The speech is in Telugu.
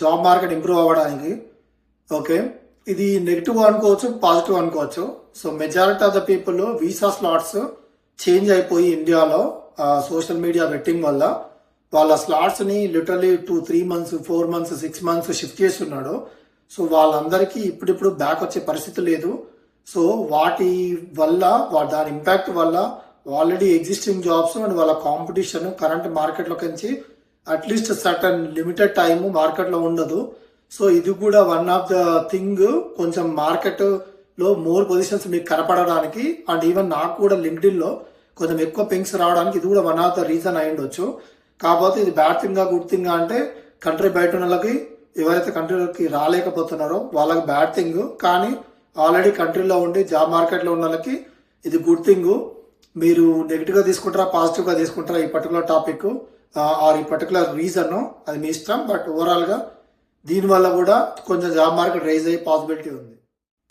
జాబ్ మార్కెట్ ఇంప్రూవ్ అవ్వడానికి. ఓకే. ఇది నెగిటివ్ అనుకోవచ్చు పాజిటివ్ అనుకోవచ్చు. So majority of the people visa slots change అయిపోయి ఇండియాలో సోషల్ మీడియా బెట్టింగ్ వల్ల వాళ్ళ స్లాట్స్ని literally two three months four months six months shift చేస్తున్నాడు. సో వాళ్ళందరికీ ఇప్పుడిప్పుడు బ్యాక్ వచ్చే పరిస్థితి లేదు. సో వాటి వల్ల వా- దాని ఇంపాక్ట్ వల్ల ఆల్రెడీ ఎగ్జిస్టింగ్ జాబ్స్ అండ్ వాళ్ళ కాంపిటీషన్ కరెంట్ మార్కెట్లోకి నుంచి అట్లీస్ట్ సర్టన్ లిమిటెడ్ టైం మార్కెట్లో ఉండదు. సో ఇది కూడా వన్ ఆఫ్ ద థింగ్ కొంచెం మార్కెట్లో మోర్ పొజిషన్స్ మీకు కనపడడానికి అండ్ ఈవెన్ నాకు కూడా లింక్డ్ఇన్లో కొంచెం ఎక్కువ పింక్స్ రావడానికి ఇది కూడా వన్ ఆఫ్ ద రీజన్ అయి ఉండొచ్చు. కాకపోతే ఇది బ్యాడ్ థింగ్ గుడ్ థింగ్ అంటే కంట్రీ బయట ఉన్న వాళ్ళకి ఎవరైతే కంట్రీలోకి రాలేకపోతున్నారో వాళ్ళకి బ్యాడ్ థింగ్ కానీ ఆల్రెడీ కంట్రీలో ఉండి జాబ్ మార్కెట్లో ఉన్న వాళ్ళకి ఇది గుడ్ థింగ్ మీరు నెగిటివ్గా తీసుకుంటారా పాజిటివ్గా తీసుకుంటారా ఈ పర్టికులర్ టాపిక్ ఆర్ ఈ పర్టికులర్ రీజన్ అది మీ ఇష్టం బట్ ఓవరాల్గా దీనివల్ల కూడా కొంచెం జాబ్ మార్కెట్ రైజ్ అయ్యే పాసిబిలిటీ ఉంది.